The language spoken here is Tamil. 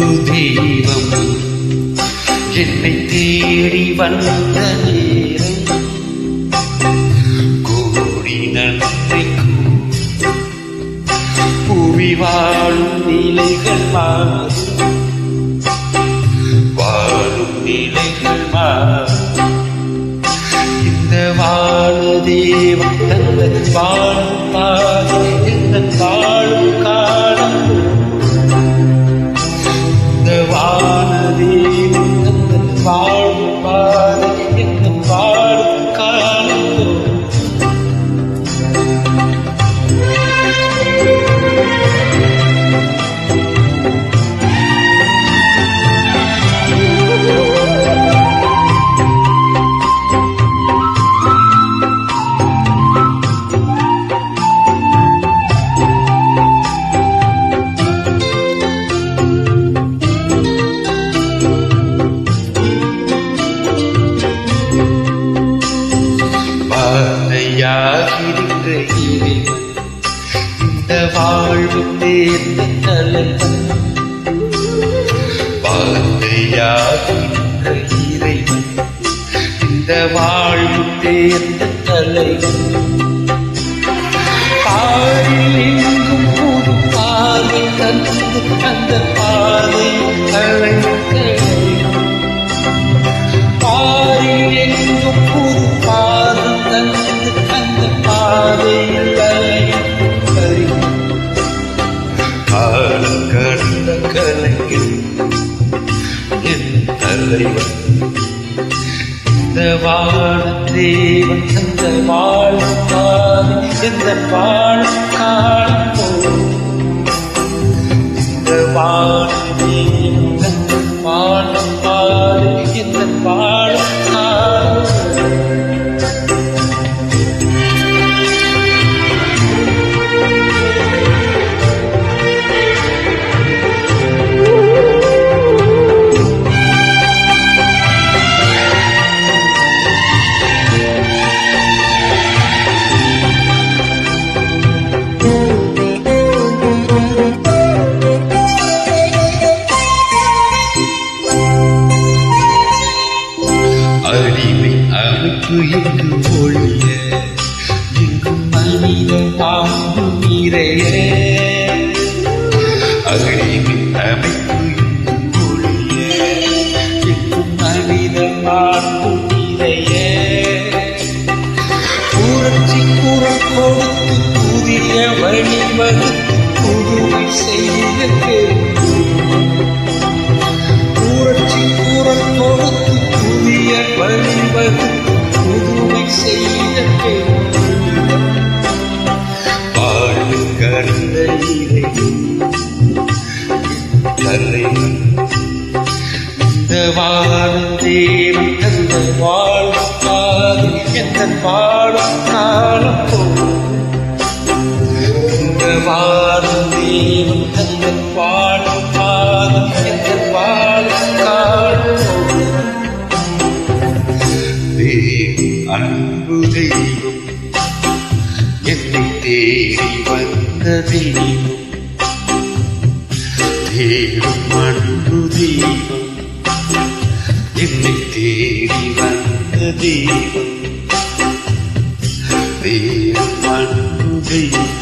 அன்பு தெய்வம் என்னை தேடி வந்த நேரம் கோடி நன்றி புவி வாழும் நிலைகள் மாறும். வாழும் நிலைகள் மாறும். இந்த வாழ தெய்வம் தந்த வாழும் வாழ்வு தேர்ந்த தலைவன் வாழையாகிருக்கிற இறைவன் இந்த வாழ்வு தேர்ந்த தலைவன் பாரில் எங்கும் புது பாதை தந்து அந்த பாதை கலைந்த பாரில் எங்கும் புது பாதம் தந்து அந்த பாதையில் தலைவன் இந்த வாழ தேவன் அந்த வாழும் பாதை எந்த வாழும் எங்கு ஒழிய எங்கும் மனித பாம்பு நிறைய அடிமை அமைப்பு எங்கும் ஒழிய எங்கும் மனித பாம்பு நிறைய புரட்சி குரல் கொடுத்து புதிய வழிவகுத்து புதுமை செய்ய புரட்சி குரல் கொடுத்து புதிய வழிவகுத்து வாழும் தேவன் தந்த வாழும் காது எந்த வாழும் காலம் போல் இந்த வாழும் தேவன் தந்த வாழும் காது எந்த வாழும் காலம் போல் தேவன் அன்பு தெய்வம் என்னை தேடி வந்த தெய்வம் தேடும் அன்பு தெய்வம் வந்த